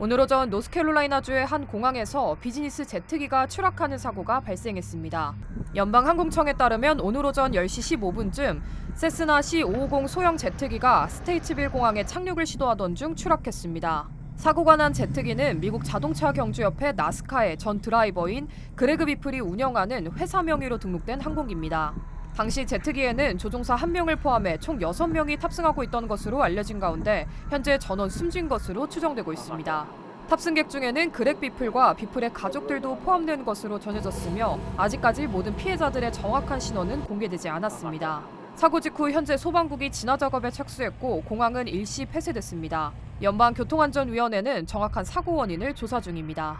오늘 오전 노스캐롤라이나주의 한 공항에서 비즈니스 제트기가 추락하는 사고가 발생했습니다. 연방항공청에 따르면 오늘 오전 10시 15분쯤 세스나 C550 소형 제트기가 스테이츠빌 공항에 착륙을 시도하던 중 추락했습니다. 사고가 난 제트기는 미국 자동차 경주협회 나스카의 전 드라이버인 그레그 비플이 운영하는 회사 명의로 등록된 항공기입니다. 당시 제트기에는 조종사 1명을 포함해 총 6명이 탑승하고 있던 것으로 알려진 가운데 현재 전원 숨진 것으로 추정되고 있습니다. 탑승객 중에는 그렉 비플과 비플의 가족들도 포함된 것으로 전해졌으며 아직까지 모든 피해자들의 정확한 신원은 공개되지 않았습니다. 사고 직후 현재 소방국이 진화 작업에 착수했고 공항은 일시 폐쇄됐습니다. 연방교통안전위원회는 정확한 사고 원인을 조사 중입니다.